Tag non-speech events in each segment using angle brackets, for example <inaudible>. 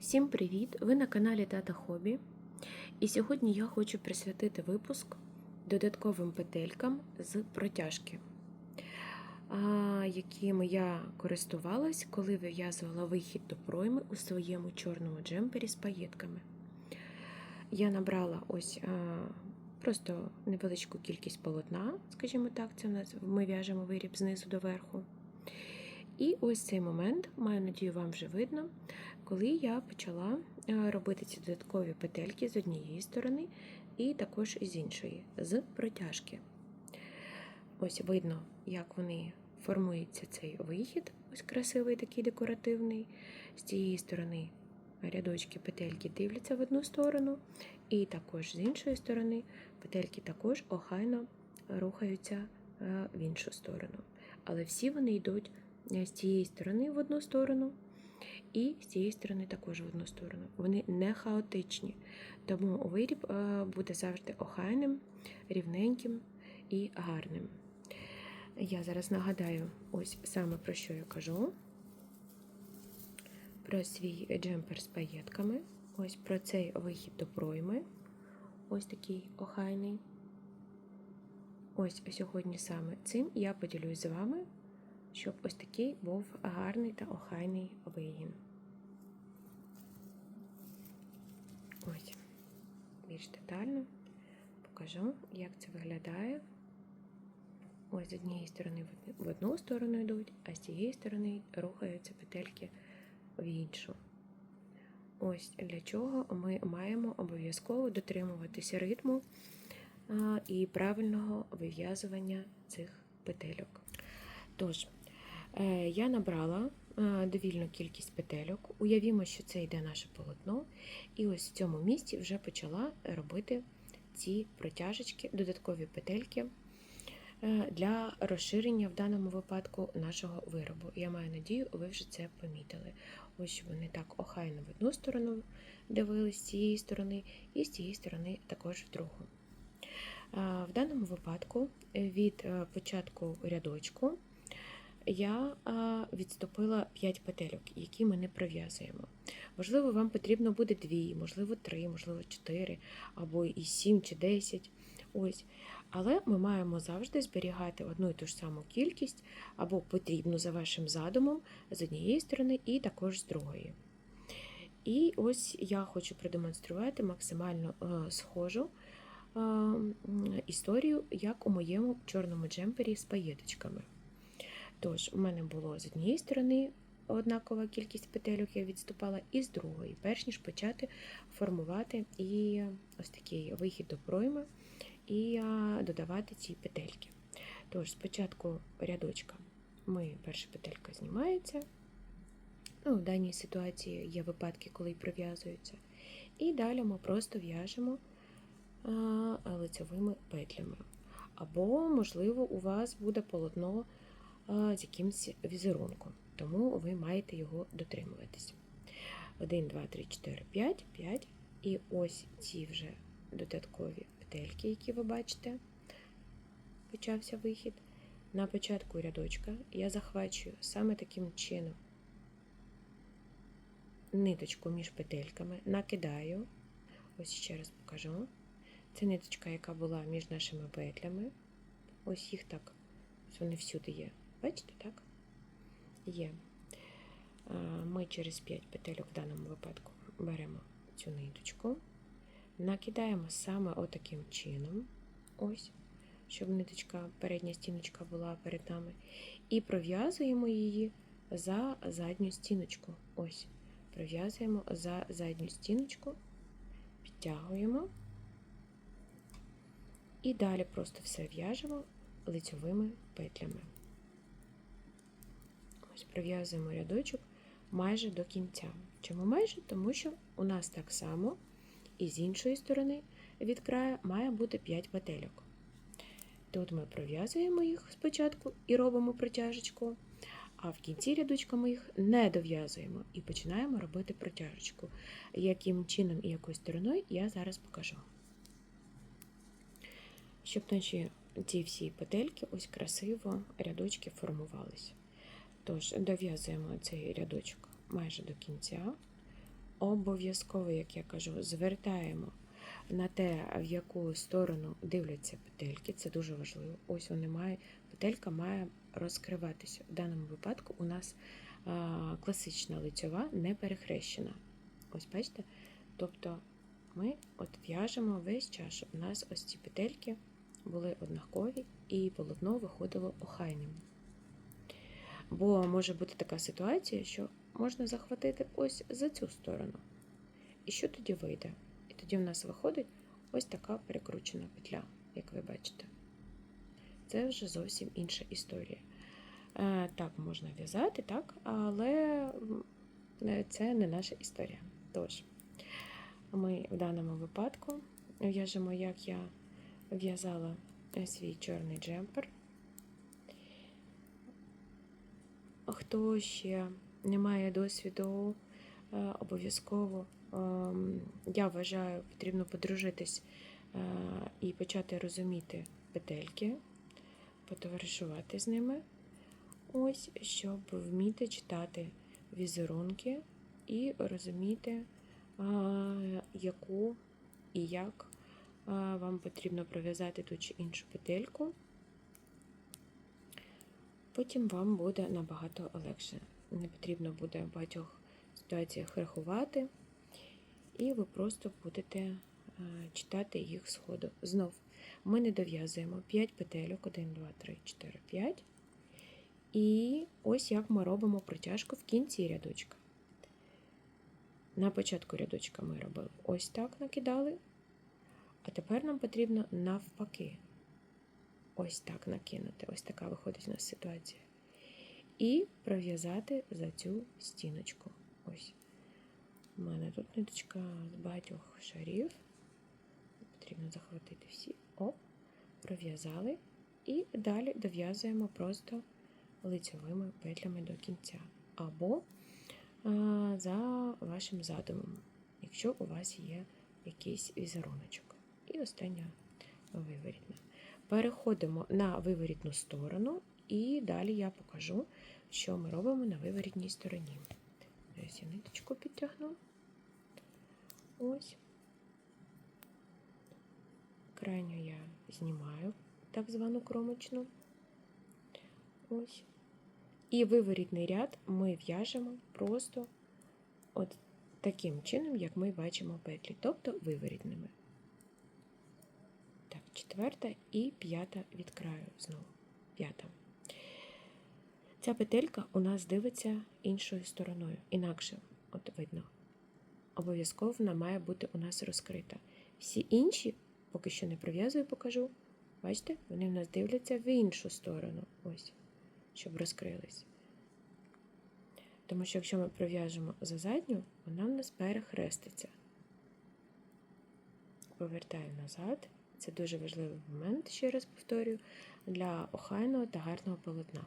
Всім привіт! Ви на каналі Тата Хобі. І сьогодні я хочу присвятити випуск додатковим петелькам з протяжки, якими я користувалась, коли вив'язувала вихід до пройми у своєму чорному джемпері з паєтками. Я набрала ось просто невеличку кількість полотна, скажімо так, це у нас ми в'яжемо виріб знизу до верху. І ось цей момент, маю надію, вам вже видно, коли я почала е, робити ці додаткові петельки з однієї сторони і також з іншої, з протяжки. Ось видно, як вони формується цей вихід, ось красивий такий декоративний. З цієї сторони рядочки петельки дивляться в одну сторону, і також з іншої сторони петельки також охайно рухаються е, в іншу сторону. Але всі вони йдуть з цієї сторони в одну сторону, і з цієї сторони також в одну сторону. Вони не хаотичні, тому виріб е, буде завжди охайним, рівненьким і гарним. Я зараз нагадаю, ось саме про що я кажу. Про свій джемпер з паєтками. Ось про цей вихід до пройми. Ось такий охайний. Ось сьогодні саме цим я поділюсь з вами щоб ось такий був гарний та охайний вигін. Ось, більш детально покажу, як це виглядає. Ось з однієї сторони в одну сторону йдуть, а з цієї сторони рухаються петельки в іншу. Ось для чого ми маємо обов'язково дотримуватися ритму і правильного вив'язування цих петельок. Тож, я набрала е, довільну кількість петельок. Уявімо, що це йде наше полотно, і ось в цьому місці вже почала робити ці протяжечки, додаткові петельки е, для розширення в даному випадку нашого виробу. Я маю надію, ви вже це помітили. Ось щоб вони так охайно в одну сторону дивились з цієї сторони, і з цієї сторони також в другу. В даному випадку від початку рядочку я відступила 5 петельок, які ми не пров'язуємо. Можливо, вам потрібно буде 2, можливо, 3, можливо, 4, або і 7 чи 10. Ось. Але ми маємо завжди зберігати одну і ту ж саму кількість, або потрібну за вашим задумом з однієї сторони, і також з другої. І ось я хочу продемонструвати максимально е, схожу е, історію, як у моєму чорному джемпері з паєточками. Тож, у мене було з однієї сторони однакова кількість петельок, я відступала, і з другої, перш ніж почати формувати і ось такий вихід до пройми і додавати ці петельки. Тож, спочатку рядочка ми перша петелька знімається. Ну, В даній ситуації є випадки, коли прив'язуються. І далі ми просто в'яжемо лицевими петлями. Або, можливо, у вас буде полотно з якимось візерунком, тому ви маєте його дотримуватись. 1, 2, 3, 4, 5, 5. І ось ці вже додаткові петельки, які ви бачите, почався вихід. На початку рядочка я захвачую саме таким чином ниточку між петельками, накидаю, ось ще раз покажу. Це ниточка, яка була між нашими петлями. Ось їх так, ось вони всюди є. Бачите, так? Є. Ми через 5 петельок в даному випадку беремо цю ниточку, накидаємо саме отаким чином, ось, щоб ниточка, передня стіночка була перед нами, і пров'язуємо її за задню стіночку. Ось, пров'язуємо за задню стіночку, підтягуємо. І далі просто все в'яжемо лицьовими петлями. Ось Пров'язуємо рядочок майже до кінця. Чому майже? Тому що у нас так само і з іншої сторони від краю має бути 5 петельок. Тут ми пров'язуємо їх спочатку і робимо протяжечку, а в кінці рядочка ми їх не дов'язуємо і починаємо робити протяжечку. Яким чином і якою стороною я зараз покажу. Щоб наші ці всі петельки ось красиво рядочки формувалися. Тож, дов'язуємо цей рядочок майже до кінця, обов'язково, як я кажу, звертаємо на те, в яку сторону дивляться петельки. Це дуже важливо. Ось вони мають, петелька має розкриватися. В даному випадку у нас а, класична лицьова не перехрещена. Ось бачите? Тобто ми от в'яжемо весь час, щоб у нас ось ці петельки були однакові і полотно виходило охайним. Бо може бути така ситуація, що можна захватити ось за цю сторону. І що тоді вийде? І тоді в нас виходить ось така перекручена петля, як ви бачите. Це вже зовсім інша історія. Е, Так, можна в'язати, так, але це не наша історія. Тож, ми в даному випадку в'яжемо, як я в'язала свій чорний джемпер. Хто ще? Не має досвіду, е, обов'язково, ем, я вважаю, потрібно подружитись е, і почати розуміти петельки, потоваришувати з ними, ось, щоб вміти читати візерунки і розуміти, е, яку і як вам потрібно пров'язати ту чи іншу петельку. Потім вам буде набагато легше. Не потрібно буде в багатьох ситуаціях рахувати, і ви просто будете е, читати їх з ходу. Знов ми не дов'язуємо 5 петельок, 1, 2, 3, 4, 5. І ось як ми робимо протяжку в кінці рядочка. На початку рядочка ми робили ось так накидали, а тепер нам потрібно навпаки. Ось так накинути. Ось така виходить у нас ситуація. І пров'язати за цю стіночку. Ось. У мене тут ниточка з багатьох шарів. Потрібно захватити всі. О, пров'язали. І далі дов'язуємо просто лицевими петлями до кінця. Або а, за вашим задумом, якщо у вас є якийсь візеруночок. І остання виворітна. Переходимо на виворітну сторону, і далі я покажу, що ми робимо на виворітній стороні. Зараз я ниточку підтягну. Ось. Крайню я знімаю так звану кромочну. Ось. І виворітний ряд ми в'яжемо просто от таким чином, як ми бачимо петлі, тобто виворітними. Четверта і п'ята від краю знову. П'ята. Ця петелька у нас дивиться іншою стороною. Інакше, от видно, обов'язково вона має бути у нас розкрита. Всі інші, поки що не прив'язую, покажу. Бачите, вони в нас дивляться в іншу сторону, ось, щоб розкрились. Тому що якщо ми прив'яжемо за задню, вона в нас перехреститься. Повертаю назад. Це дуже важливий момент, ще раз повторюю, для охайного та гарного полотна.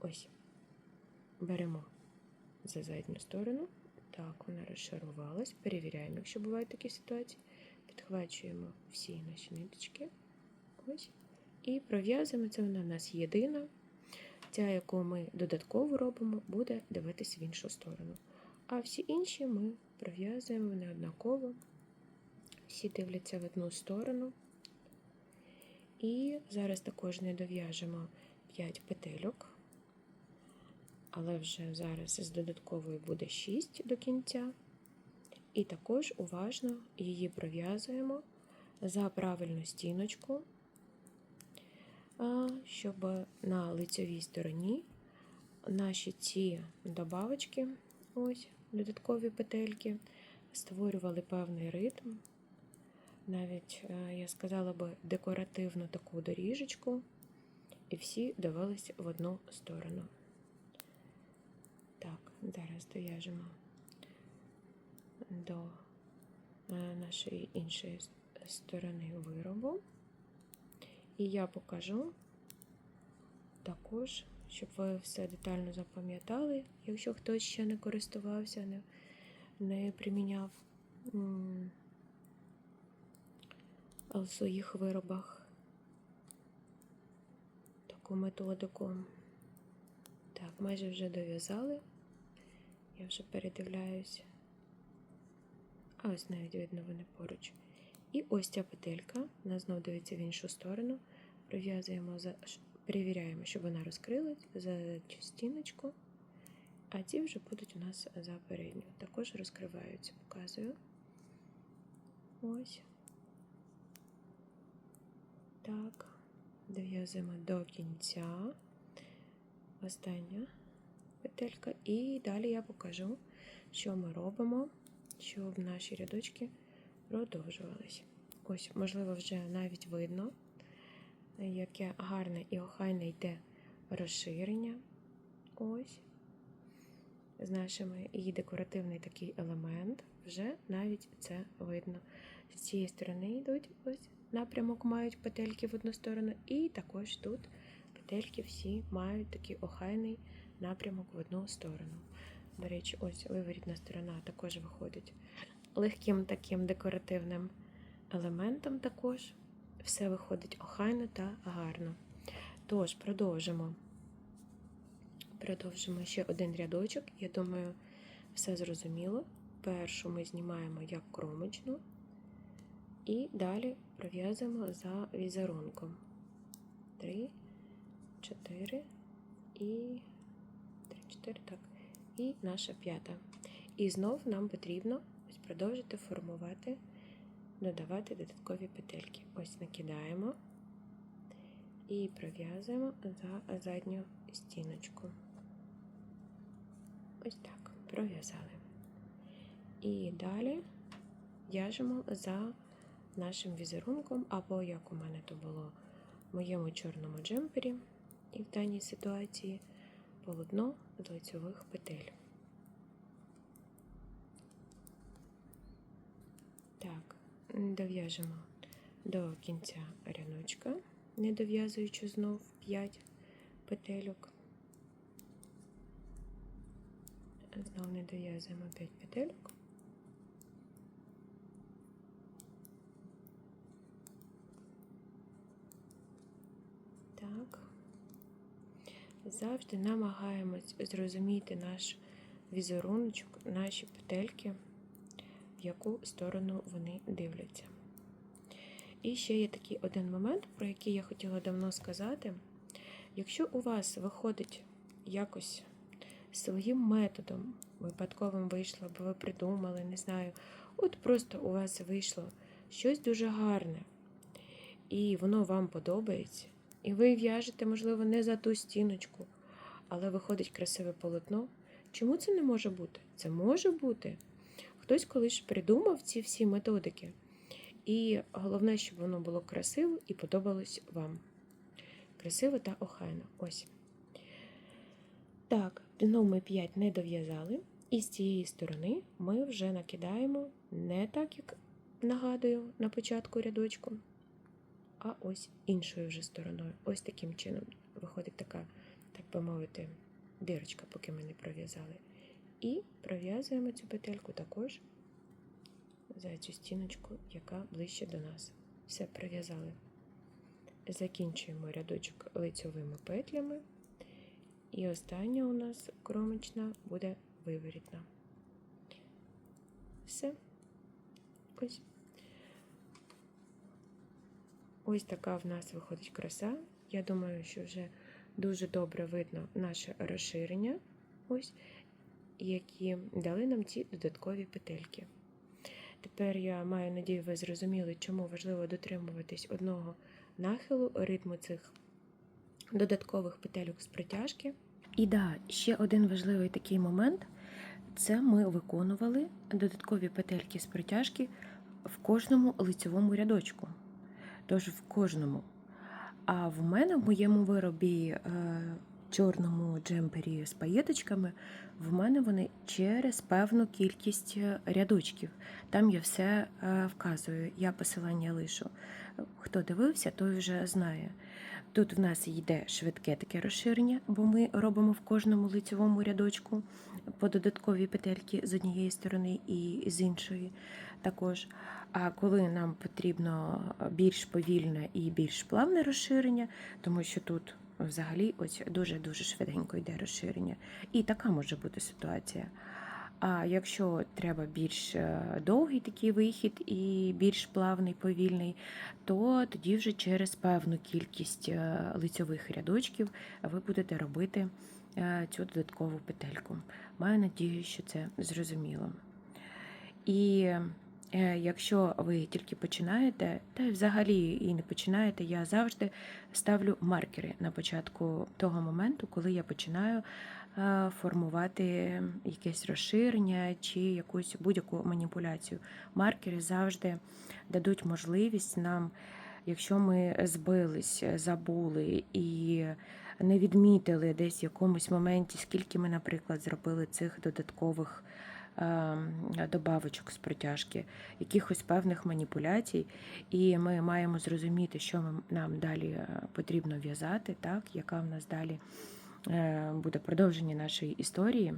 Ось. Беремо за задню сторону. Так, вона розшарувалась. Перевіряємо, якщо бувають такі ситуації. Підхвачуємо всі наші ниточки. Ось. І пров'язуємо. Це вона в нас єдина. Ця, яку ми додатково робимо, буде дивитися в іншу сторону. А всі інші ми пров'язуємо неоднаково. Всі дивляться в одну сторону. І зараз також не дов'яжемо 5 петельок, але вже зараз з додатковою буде 6 до кінця. І також уважно її пров'язуємо за правильну стіночку, щоб на лицевій стороні наші ці добавочки, ось додаткові петельки, створювали певний ритм навіть, я сказала би, декоративну таку доріжечку, і всі дивилися в одну сторону. Так, зараз дов'яжемо до нашої іншої сторони виробу. І я покажу також, щоб ви все детально запам'ятали, якщо хтось ще не користувався, не, не приміняв в своїх виробах таку методику. Так, майже вже дов'язали. Я вже передивляюсь а ось навіть видно вони поруч. І ось ця петелька, вона знов дивиться в іншу сторону. Ш- перевіряємо, щоб вона розкрилась за цю стіночку. А ці вже будуть у нас за передню. Також розкриваються, показую. Ось. Так. Дов'язуємо до кінця. Остання петелька. І далі я покажу, що ми робимо, щоб наші рядочки продовжувались. Ось, можливо, вже навіть видно, яке гарне і охайне йде розширення. Ось. З нашими і декоративний такий елемент. Вже навіть це видно. З цієї сторони йдуть ось напрямок мають петельки в одну сторону, і також тут петельки всі мають такий охайний напрямок в одну сторону. До речі, ось виворітна сторона також виходить легким таким декоративним елементом також. Все виходить охайно та гарно. Тож, продовжимо. Продовжимо ще один рядочок. Я думаю, все зрозуміло. Першу ми знімаємо як кромочну, і далі пров'язуємо за візерунком. Три, чотири і три, чотири, так. І наша п'ята. І знов нам потрібно ось продовжити формувати, додавати додаткові петельки. Ось накидаємо і пров'язуємо за задню стіночку. Ось так, пров'язали. І далі в'яжемо за нашим візерунком, або як у мене то було в моєму чорному джемпері, і в даній ситуації полотно з лицьових петель. Так, дов'яжемо до кінця рядочка, не дов'язуючи знов 5 петельок. Знов не дов'язуємо 5 петельок. Так. Завжди намагаємось зрозуміти наш візеруночок, наші петельки, в яку сторону вони дивляться. І ще є такий один момент, про який я хотіла давно сказати. Якщо у вас виходить якось своїм методом, випадковим вийшло, або ви придумали, не знаю, от просто у вас вийшло щось дуже гарне, і воно вам подобається, і ви в'яжете, можливо, не за ту стіночку, але виходить красиве полотно. Чому це не може бути? Це може бути. Хтось колись придумав ці всі методики. І головне, щоб воно було красиво і подобалось вам. Красиво та охайно. Ось. Так, дно ми 5 не дов'язали. І з цієї сторони ми вже накидаємо не так, як нагадую на початку рядочку, а ось іншою вже стороною. Ось таким чином виходить така, так би мовити, дирочка, поки ми не пров'язали. І пров'язуємо цю петельку також за цю стіночку, яка ближче до нас. Все пров'язали. Закінчуємо рядочок лицьовими петлями. І остання у нас кромочна буде виворітна. Все. Ось. Ось така в нас виходить краса. Я думаю, що вже дуже добре видно наше розширення, ось, які дали нам ці додаткові петельки. Тепер я маю надію, ви зрозуміли, чому важливо дотримуватись одного нахилу, ритму цих додаткових петельок з притяжки. І да, ще один важливий такий момент це ми виконували додаткові петельки з притяжки в кожному лицевому рядочку. Тож в кожному. А в мене в моєму виробі е, чорному джемпері з паєточками, в мене вони через певну кількість рядочків. Там я все е, вказую, я посилання лишу. Хто дивився, той вже знає. Тут в нас йде швидке таке розширення, бо ми робимо в кожному лицевому рядочку по додаткові петельки з однієї сторони і з іншої також. А коли нам потрібно більш повільне і більш плавне розширення, тому що тут взагалі ось дуже-дуже швиденько йде розширення. І така може бути ситуація. А якщо треба більш е, довгий такий вихід і більш плавний, повільний, то тоді вже через певну кількість е, лицьових рядочків ви будете робити е, цю додаткову петельку. Маю надію, що це зрозуміло. І якщо ви тільки починаєте, та й взагалі і не починаєте, я завжди ставлю маркери на початку того моменту, коли я починаю е, формувати якесь розширення чи якусь будь-яку маніпуляцію. Маркери завжди дадуть можливість нам, якщо ми збились, забули і не відмітили десь в якомусь моменті, скільки ми, наприклад, зробили цих додаткових добавочок з протяжки, якихось певних маніпуляцій, і ми маємо зрозуміти, що нам далі е, потрібно в'язати, так, яка в нас далі е, буде продовження нашої історії.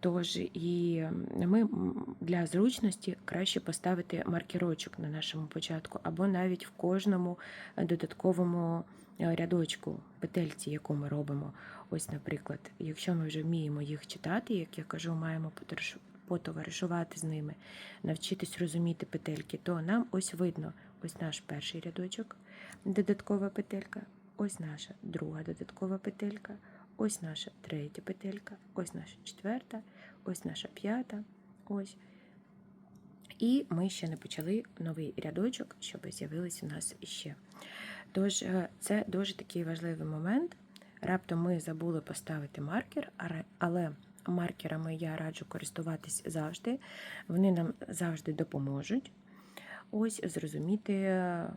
Тож і ми для зручності краще поставити маркерочок на нашому початку, або навіть в кожному е, додатковому рядочку, петельці, яку ми робимо. Ось, наприклад, якщо ми вже вміємо їх читати, як я кажу, маємо потовариш- потоваришувати з ними, навчитись розуміти петельки, то нам ось видно ось наш перший рядочок, додаткова петелька, ось наша друга додаткова петелька, ось наша третя петелька, ось наша четверта, ось наша п'ята, ось. І ми ще не почали новий рядочок, щоб з'явились у нас іще. Тож е, це дуже такий важливий момент. Раптом ми забули поставити маркер, але маркерами я раджу користуватись завжди. Вони нам завжди допоможуть. Ось зрозуміти, е,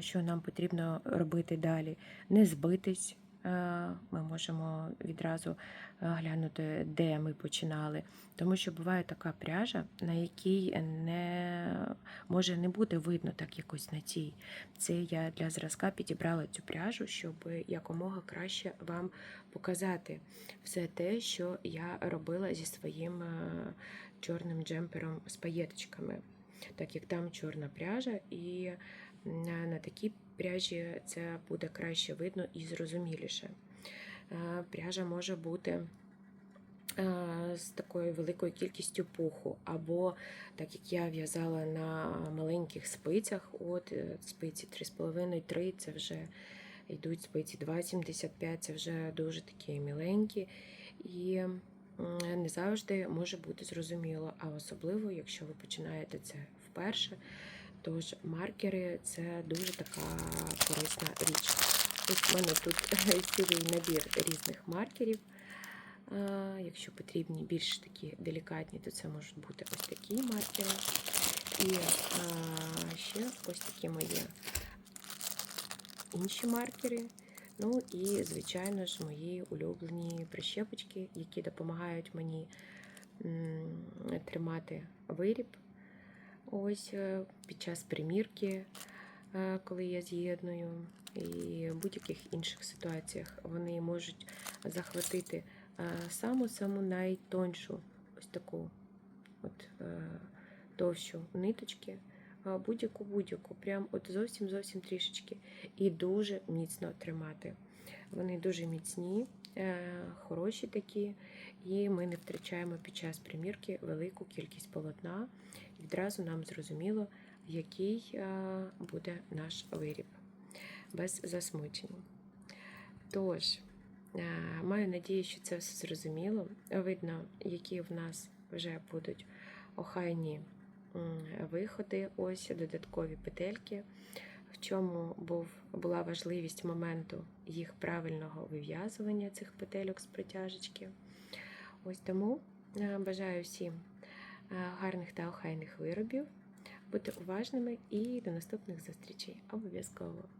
що нам потрібно робити далі, не збитись. Е, Ми можемо відразу е, глянути, де ми починали. Тому що буває така пряжа, на якій не може не бути видно так якось на цій. Це я для зразка підібрала цю пряжу, щоб якомога краще вам показати все те, що я робила зі своїм е, чорним джемпером з паєточками. Так як там чорна пряжа, і на такій пряжі це буде краще видно і зрозуміліше. Е, Пряжа може бути е, з такою великою кількістю пуху, або так як я в'язала на маленьких спицях, от е, спиці 3,5-3, це вже йдуть спиці 2,75, це вже дуже такі міленькі. І не завжди може бути зрозуміло, а особливо, якщо ви починаєте це вперше. Тож маркери це дуже така корисна річ. Ось в мене тут <laughs> цілий набір різних маркерів. Якщо потрібні більш такі делікатні, то це можуть бути ось такі маркери. І ще ось такі мої інші маркери. Ну і, звичайно ж, мої улюблені прищепочки, які допомагають мені тримати виріб. Ось е, під час примірки, е, коли я з'єдную, і в будь-яких інших ситуаціях вони можуть захватити саму-саму найтоншу ось таку от е, товщу ниточки, будь-яку будь-яку, прям от зовсім зовсім трішечки, і дуже міцно тримати. Вони дуже міцні, е, хороші такі, і ми не втрачаємо під час примірки велику кількість полотна. І відразу нам зрозуміло, який е, буде наш виріб без засмучень. Тож, е, маю надію, що це все зрозуміло. Видно, які в нас вже будуть охайні виходи, ось додаткові петельки. В чому був, була важливість моменту їх правильного вив'язування цих петельок з притяжечки. Ось тому е, бажаю всім е, гарних та охайних виробів. Бути уважними і до наступних зустрічей. Обов'язково!